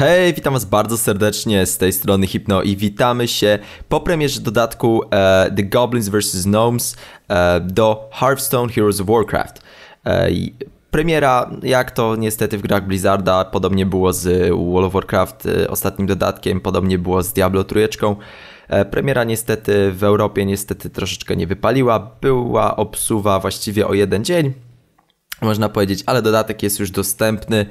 Hej, witam was bardzo serdecznie z tej strony Hypno i witamy się po premierze dodatku e, The Goblins vs. Gnomes e, do Hearthstone Heroes of Warcraft. E, premiera, jak to niestety w grach Blizzarda, podobnie było z World of Warcraft ostatnim dodatkiem, podobnie było z Diablo trójeczką. Premiera niestety w Europie niestety troszeczkę nie wypaliła, była obsuwa właściwie o jeden dzień, można powiedzieć, ale dodatek jest już dostępny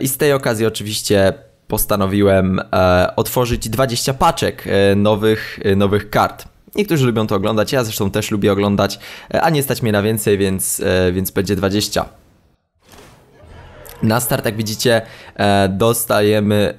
i z tej okazji oczywiście postanowiłem e, otworzyć 20 paczek e, nowych, nowych kart. Niektórzy lubią to oglądać, ja zresztą też lubię oglądać, a nie stać mnie na więcej, więc, więc będzie 20. Na start, jak widzicie, dostajemy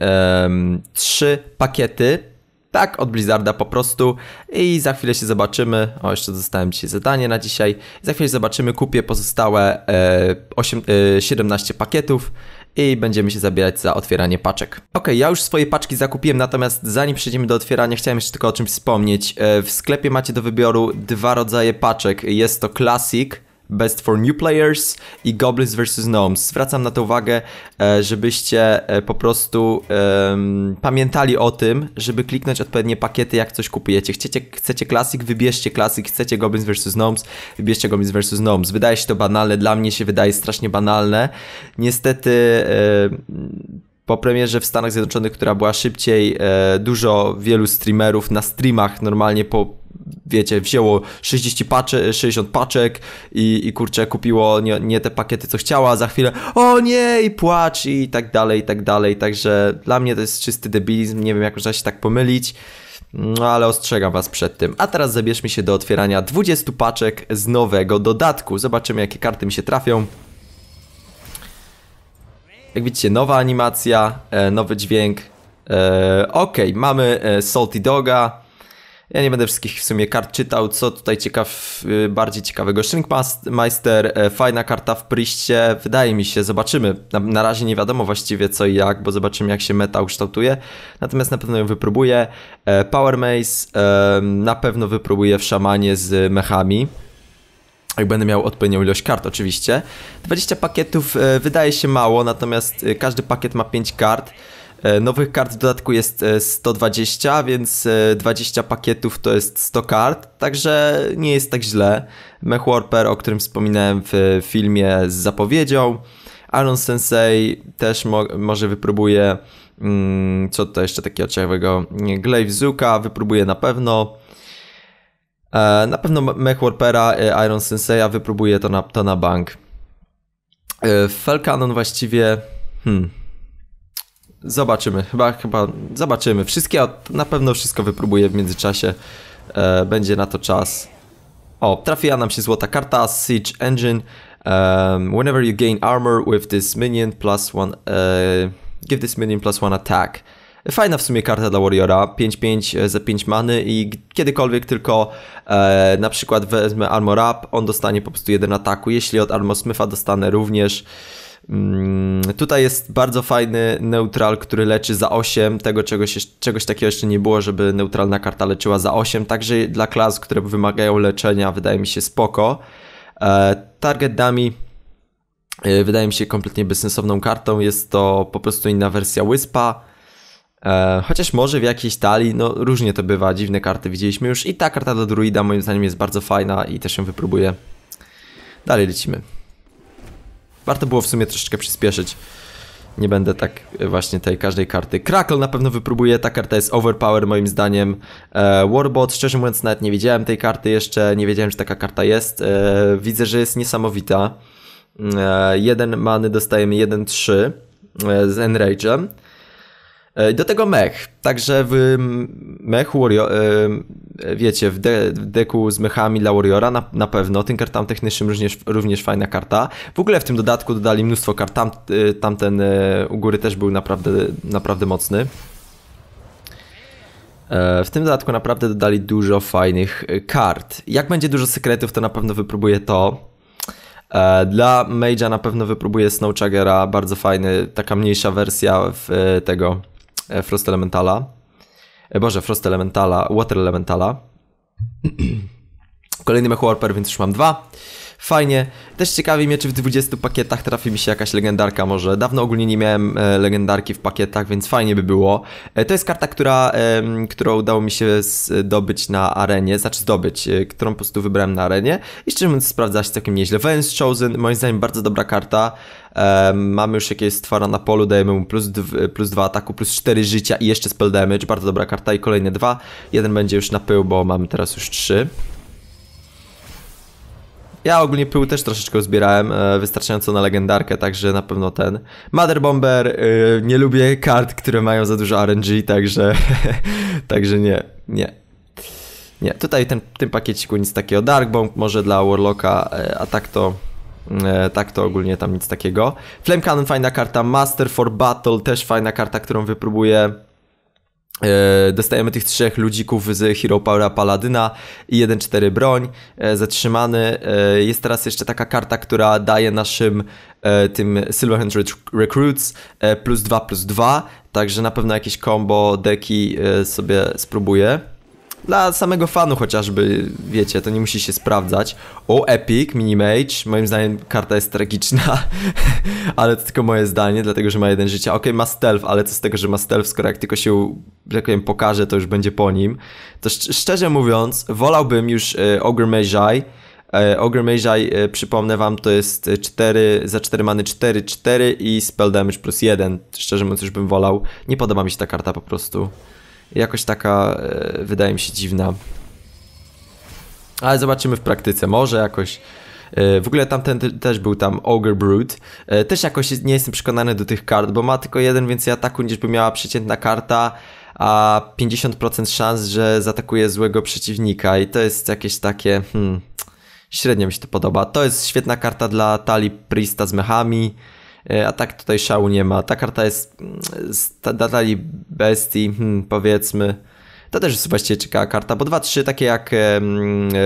trzy pakiety tak, od Blizzarda po prostu i za chwilę się zobaczymy. O, jeszcze dostałem dzisiaj zadanie na dzisiaj. Za chwilę zobaczymy, kupię pozostałe e, 8, e, 17 pakietów i będziemy się zabierać za otwieranie paczek. Ok, ja już swoje paczki zakupiłem, natomiast zanim przejdziemy do otwierania, chciałem jeszcze tylko o czymś wspomnieć. E, w sklepie macie do wyboru dwa rodzaje paczek. Jest to Classic, Best for New Players i Goblins vs. Gnomes. Zwracam na to uwagę, e, żebyście e, po prostu um, pamiętali o tym, żeby kliknąć odpowiednie pakiety, jak coś kupujecie. Chcecie, chcecie Classic, wybierzcie Classic, chcecie Goblins vs. Gnomes, wybierzcie Goblins vs. Gnomes. Wydaje się to banalne, dla mnie się wydaje strasznie banalne. Niestety... E, po premierze w Stanach Zjednoczonych, która była szybciej, dużo wielu streamerów na streamach normalnie po wiecie, wzięło 60 paczek, 60 paczek i, i kurczę, kupiło nie, nie te pakiety, co chciała, za chwilę o nie, i płacz i tak dalej, i tak dalej, także dla mnie to jest czysty debilizm, nie wiem jak można się tak pomylić, no ale ostrzegam was przed tym. A teraz zabierzmy się do otwierania 20 paczek z nowego dodatku, zobaczymy jakie karty mi się trafią. Jak widzicie, nowa animacja, e, nowy dźwięk. E, ok, mamy e, Salty Doga. Ja nie będę wszystkich w sumie kart czytał, co tutaj ciekaw, y, bardziej ciekawego. Shrinkmeister, e, fajna karta w pryście, wydaje mi się, zobaczymy. Na, na, razie nie wiadomo właściwie co i jak, bo zobaczymy jak się meta ukształtuje. Natomiast na pewno ją wypróbuję. E, Power Maze e, na pewno wypróbuję w szamanie z mechami jak będę miał odpowiednią ilość kart oczywiście. 20 pakietów wydaje się mało, natomiast każdy pakiet ma 5 kart. E, nowych kart w dodatku jest 120, więc 20 pakietów to jest 100 kart, także nie jest tak źle. Mech Warper, o którym wspominałem w filmie z zapowiedzią. Iron Sensei też mo może wypróbuje, mm, co to jeszcze takiego ciekawego, Glaive Zuka wypróbuje na pewno. E, na pewno Mech Warpera, e, Iron Sensei'a wypróbuję to na, to na bank. E, właściwie... Hmm. Zobaczymy, chyba, chyba zobaczymy. Wszystkie, na pewno wszystko wypróbuję w międzyczasie. Będzie na to czas. O, trafiła nam się złota karta Siege Engine. Um, whenever you gain armor with this minion plus one, uh, give this minion plus one attack. Fajna w sumie karta dla Warriora, 5-5 e, za 5 many i kiedykolwiek tylko e, na przykład wezmę Armor Up, on dostanie po prostu jeden ataku, jeśli od Armor Smitha dostanę również Tutaj jest bardzo fajny neutral, który leczy za 8. Tego czegoś, czegoś takiego jeszcze nie było, żeby neutralna karta leczyła za 8. Także dla klas, które wymagają leczenia, wydaje mi się spoko. E, target Dummy e, wydaje mi się kompletnie bezsensowną kartą. Jest to po prostu inna wersja Wyspa. E, chociaż może w jakiejś talii, no różnie to bywa, dziwne karty widzieliśmy już i ta karta do druida moim zdaniem jest bardzo fajna i też ją wypróbuję. Dalej lecimy. Warto było w sumie troszeczkę przyspieszyć. Nie będę tak właśnie tej każdej karty. Crackle na pewno wypróbuję, ta karta jest overpower moim zdaniem. E, Warbot, szczerze mówiąc nawet nie widziałem tej karty jeszcze, nie wiedziałem, że taka karta jest. E, widzę, że jest niesamowita. E, jeden many dostajemy 1-3 e, z Enrage'em. E, do tego mech. Także w mechu, Warrior, e, wiecie, w, de, w deku z mechami dla Warriora na, na pewno. Tym kartam technicznym również, również fajna karta. W ogóle w tym dodatku dodali mnóstwo kart. Tam, e, tamten u góry też był naprawdę, naprawdę mocny. W tym dodatku naprawdę dodali dużo fajnych kart. Jak będzie dużo sekretów, to na pewno wypróbuję to. Dla Mage'a na pewno wypróbuję Snowchuggera, bardzo fajny, taka mniejsza wersja tego E, Frost Elementala. E, Boże, Frost Elementala, Water Elementala. Kolejny Mech Warper, więc już mam dwa. Fajnie. Też ciekawi mnie, czy w 20 pakietach trafi mi się jakaś legendarka może. Dawno ogólnie nie miałem e, legendarki w pakietach, więc fajnie by było. E, to jest karta, która, e, którą udało mi się zdobyć na arenie, znaczy zdobyć, e, którą po prostu wybrałem na arenie i szczerze mówiąc sprawdza się całkiem nieźle. Vance Chosen, moim zdaniem bardzo dobra karta. Mamy już jakieś stwora na polu, dajemy mu plus, plus 2 ataku, plus 4 życia i jeszcze spell damage. Bardzo dobra karta i kolejne dwa. Jeden będzie już na pył, bo mamy teraz już trzy. Ja ogólnie pył też troszeczkę zbierałem, e, wystarczająco na legendarkę, także na pewno ten. Mother Bomber, e, nie lubię kart, które mają za dużo RNG, także, także nie, nie. Nie, tutaj ten, tym pakieciku nic takiego. Dark Bomb może dla Warlocka, e, a tak to... Tak to ogólnie tam nic takiego. Flame Cannon fajna karta, Master for Battle też fajna karta, którą wypróbuję dostajemy tych trzech ludzików z Hero Powera Paladyna i 1-4 broń. E, zatrzymany. E, jest teraz jeszcze taka karta, która daje naszym tym Silverhand Recruits plus 2 plus 2. Także na pewno jakieś combo deki sobie spróbuję. Dla samego fanu chociażby, wiecie, to nie musi się sprawdzać. O, Epic, Minimage, moim zdaniem karta jest tragiczna, ale to tylko moje zdanie, dlatego że ma jeden życia. Ok, ma stealth, ale co z tego, że ma stealth, skoro jak tylko się, powiem, pokaże, to już będzie po nim. To szcz szczerze mówiąc, wolałbym już e, Ogre Magi, e, Ogre Magi, e, przypomnę wam, to jest 4, za 4 many 4, 4 i spell damage plus 1. Szczerze mówiąc, już bym wolał. Nie podoba mi się ta karta po prostu jakoś taka e, wydaje mi się dziwna. Ale zobaczymy w praktyce, może jakoś. E, w ogóle tamten też był tam Ogre Brood. E, też jakoś nie jestem przekonany do tych kart, bo ma tylko jeden więcej ataku niż by miała przeciętna karta, a 50% szans, że zaatakuje złego przeciwnika i to jest jakieś takie... Hmm, średnio mi się to podoba. To jest świetna karta dla Tali Priesta z mechami. E, a tak tutaj szału nie ma. Ta karta jest mm, z Datali Bestii, hmm, powiedzmy. To też jest właściwie ciekawa karta, bo 2-3 takie jak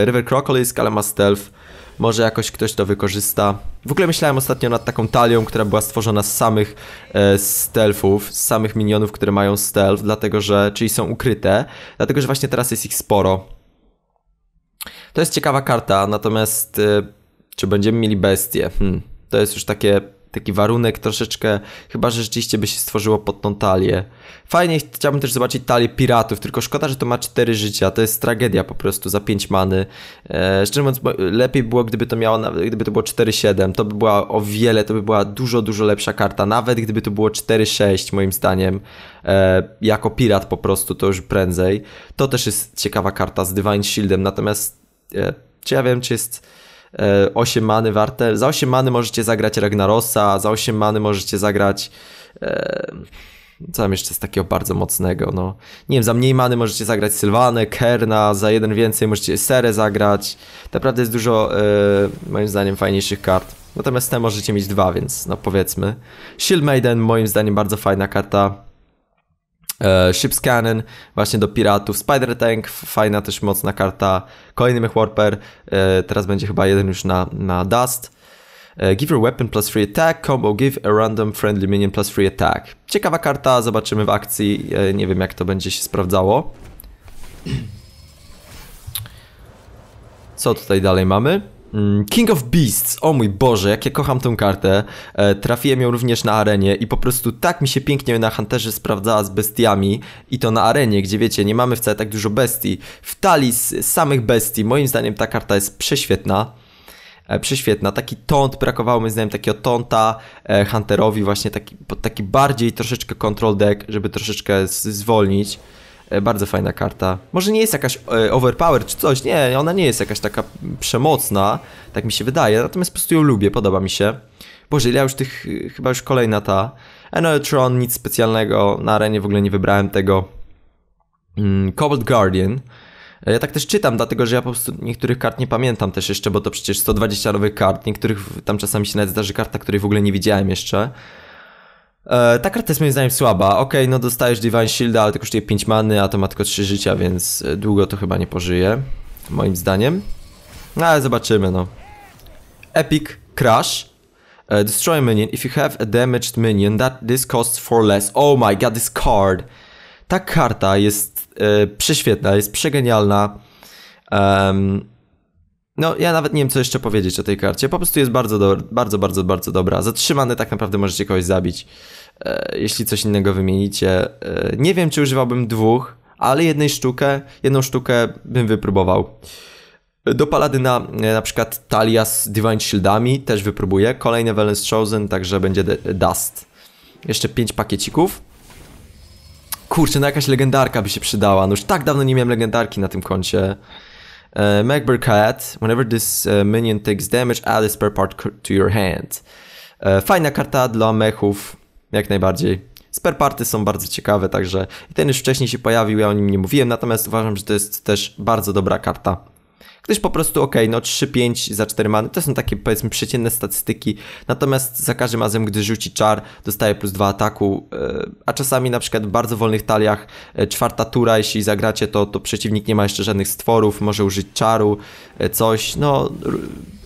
River Crocolisk, ale ma stealth. Może jakoś ktoś to wykorzysta. W ogóle myślałem ostatnio nad taką talią, która była stworzona z samych e, stealthów, z samych minionów, które mają stealth, dlatego że, czyli są ukryte, dlatego że właśnie teraz jest ich sporo. To jest ciekawa karta, natomiast e, czy będziemy mieli bestię? Hmm, to jest już takie taki warunek troszeczkę, chyba że rzeczywiście by się stworzyło pod tą talię. Fajnie, chciałbym też zobaczyć talię piratów, tylko szkoda, że to ma 4 życia, to jest tragedia po prostu za 5 many. E, szczerze mówiąc, lepiej było, gdyby to miało, gdyby to było 4-7, to by była o wiele, to by była dużo, dużo lepsza karta, nawet gdyby to było 4-6 moim zdaniem, e, jako pirat po prostu, to już prędzej. To też jest ciekawa karta z Divine Shieldem, natomiast e, czy ja wiem, czy jest 8 e, many warte. Za 8 many możecie zagrać Ragnarosa, za 8 many możecie zagrać. E, co tam jeszcze jest takiego bardzo mocnego? No, nie wiem, za mniej many możecie zagrać Sylwanę, Kerna, za jeden więcej możecie Serę zagrać. Naprawdę jest dużo, e, moim zdaniem, fajniejszych kart. Natomiast te możecie mieć dwa, więc no powiedzmy. Shield Maiden, moim zdaniem, bardzo fajna karta. E, Ship's Cannon, właśnie do piratów. Spider Tank, fajna też mocna karta. Kolejny Mech Warper, e, teraz będzie chyba jeden już na, na Dust. E, give your weapon plus free attack, combo give a random friendly minion plus free attack. Ciekawa karta, zobaczymy w akcji, nie wiem jak to będzie się sprawdzało. Co tutaj dalej mamy? Mm, King of Beasts, o mój Boże, jak ja kocham tę kartę. E, trafiłem ją również na arenie i po prostu tak mi się pięknie na Hunterze sprawdzała z bestiami i to na arenie, gdzie wiecie, nie mamy wcale tak dużo bestii. W talii z samych bestii, moim zdaniem ta karta jest prześwietna. E, prześwietna, taki tont, brakowało mi zdaniem takiego tonta e, Hunterowi właśnie taki, taki bardziej troszeczkę control deck, żeby troszeczkę zwolnić. E, bardzo fajna karta. Może nie jest jakaś e, overpower czy coś, nie, ona nie jest jakaś taka przemocna, tak mi się wydaje, natomiast po prostu ją lubię, podoba mi się. Boże, ja już tych, chyba już kolejna ta. Eneltron, nic specjalnego, na arenie w ogóle nie wybrałem tego. Mm, Cobalt Guardian. E, ja tak też czytam, dlatego że ja po prostu niektórych kart nie pamiętam też jeszcze, bo to przecież 120 nowych kart, niektórych tam czasami się nawet zdarzy karta, której w ogóle nie widziałem jeszcze. E, ta karta jest moim zdaniem słaba. Ok, no dostajesz Divine Shield, ale to kosztuje 5 many, a to ma tylko 3 życia, więc e, długo to chyba nie pożyje. Moim zdaniem. No ale zobaczymy, no. Epic Crash. Uh, destroy minion. If you have a damaged minion, that this costs 4 less. Oh my god, this card. Ta karta jest e, prześwietna, jest przegenialna. Um, No, ja nawet nie wiem, co jeszcze powiedzieć o tej karcie. Po prostu jest bardzo, do, bardzo, bardzo, bardzo dobra. Zatrzymany tak naprawdę możecie kogoś zabić, e, jeśli coś innego wymienicie. E, nie wiem, czy używałbym dwóch, ale jednej sztukę, jedną sztukę bym wypróbował. Do Paladyna e, na przykład Talia z Divine Shieldami też wypróbuję. Kolejny Valence Chosen, także będzie Dust. Jeszcze pięć pakiecików. Kurczę, no jakaś legendarka by się przydała. No już tak dawno nie miałem legendarki na tym koncie. Uh, Magber Cat, whenever this uh, minion takes damage, add a spare part to your hand. Uh, fajna karta dla mechów, jak najbardziej. Spare party są bardzo ciekawe, także ten już wcześniej się pojawił, ja o nim nie mówiłem, natomiast uważam, że to jest też bardzo dobra karta. Gdyż po prostu ok, no 3-5 za 4 many to są takie powiedzmy przeciętne statystyki, natomiast za każdym razem, gdy rzuci czar, dostaje plus 2 ataku, e, a czasami na przykład w bardzo wolnych taliach e, czwarta tura, jeśli zagracie to, to przeciwnik nie ma jeszcze żadnych stworów, może użyć czaru, e, coś, no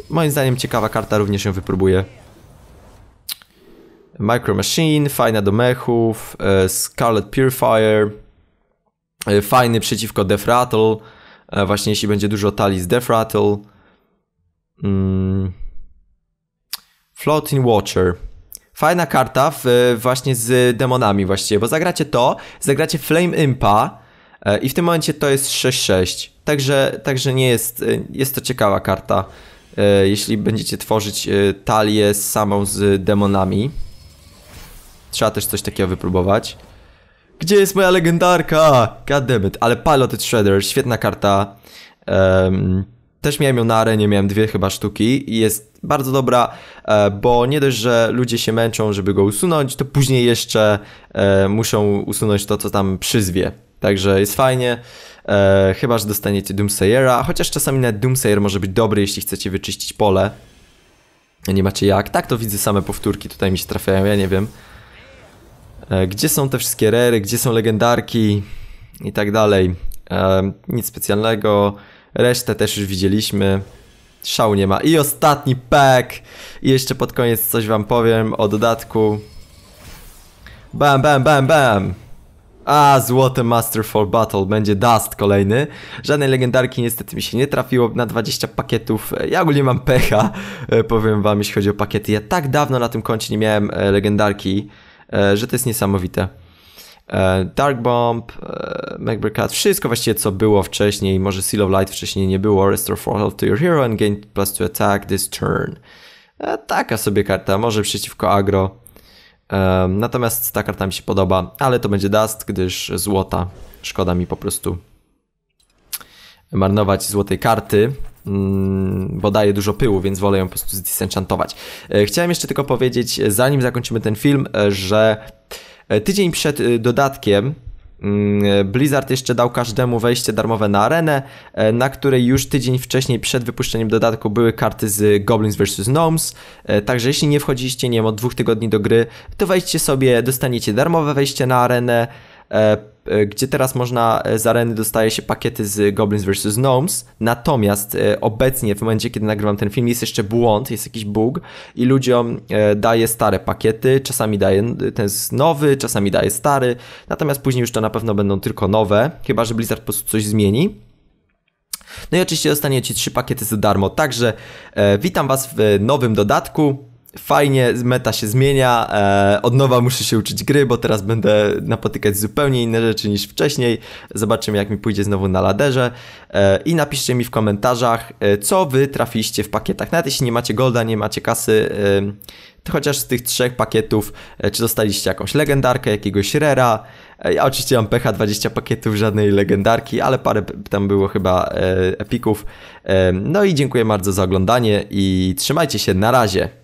moim zdaniem ciekawa karta, również ją wypróbuję. Micro Machine, fajna do mechów, Scarlet Purifier, fajny przeciwko Death Rattle, właśnie jeśli będzie dużo talii z Death Rattle. Mm. Floating Watcher. Fajna karta w, właśnie z demonami właściwie, bo zagracie to, zagracie Flame Impa e, i w tym momencie to jest 6-6. Także, także nie jest, e, jest to ciekawa karta, jeśli będziecie tworzyć talię samą z demonami. Trzeba też coś takiego wypróbować. Gdzie jest moja legendarka? Goddammit, ale Piloted Shredder, świetna karta. Um, też miałem ją na arenie, miałem dwie chyba sztuki i jest bardzo dobra, e, bo nie dość, że ludzie się męczą, żeby go usunąć, to później jeszcze e, muszą usunąć to, co tam przyzwie. Także jest fajnie. E, chyba, że dostaniecie Doomsayera, chociaż czasami nawet Doomsayer może być dobry, jeśli chcecie wyczyścić pole. Nie macie jak. Tak, to widzę same powtórki, tutaj mi się trafiają, ja nie wiem. E, gdzie są te wszystkie rery, gdzie są legendarki i tak dalej. E, nic specjalnego. Resztę też już widzieliśmy. Szału nie ma. I ostatni pack. I jeszcze pod koniec coś wam powiem o dodatku. Bam, bam, bam, bam. A, złote Masterfall Battle, będzie Dust kolejny. Żadnej legendarki niestety mi się nie trafiło na 20 pakietów. Ja ogólnie mam pecha, e, powiem wam, jeśli chodzi o pakiety. Ja tak dawno na tym koncie nie miałem legendarki. E, że to jest niesamowite. E, Dark Bomb, e, Cat, wszystko właściwie co było wcześniej, może Seal of Light wcześniej nie było, Restore 4 health to your hero and gain plus to attack this turn. Taka sobie karta, może przeciwko agro. Natomiast ta karta mi się podoba, ale to będzie Dust, gdyż złota. Szkoda mi po prostu marnować złotej karty. Mm, bo daje dużo pyłu, więc wolę ją po prostu zdisenchantować. E, chciałem jeszcze tylko powiedzieć, zanim zakończymy ten film, e, że e, tydzień przed dodatkiem mm, Blizzard jeszcze dał każdemu wejście darmowe na arenę, na której już tydzień wcześniej przed wypuszczeniem dodatku były karty z Goblins vs. Gnomes. Także jeśli nie wchodziliście, nie wiem, od dwóch tygodni do gry, to wejdźcie sobie, dostaniecie darmowe wejście na arenę. E, e, gdzie teraz można e, z areny dostaje się pakiety z Goblins vs. Gnomes, natomiast obecnie w momencie, kiedy nagrywam ten film jest jeszcze błąd, jest jakiś bug i ludziom daje stare pakiety, czasami daje ten nowy, czasami daje stary, natomiast później już to na pewno będą tylko nowe, chyba że Blizzard po prostu coś zmieni. No i oczywiście dostaniecie trzy pakiety za darmo, także e, witam Was w nowym dodatku fajnie, meta się zmienia, e, od nowa muszę się uczyć gry, bo teraz będę napotykać zupełnie inne rzeczy niż wcześniej. Zobaczymy jak mi pójdzie znowu na laderze e, i napiszcie mi w komentarzach, e, co wy trafiliście w pakietach. Nawet jeśli nie macie golda, nie macie kasy, e, to chociaż z tych trzech pakietów, e, czy dostaliście jakąś legendarkę, jakiegoś rera. E, ja oczywiście mam pecha 20 pakietów, żadnej legendarki, ale parę tam było chyba epików. No i dziękuję bardzo za oglądanie i trzymajcie się, na razie.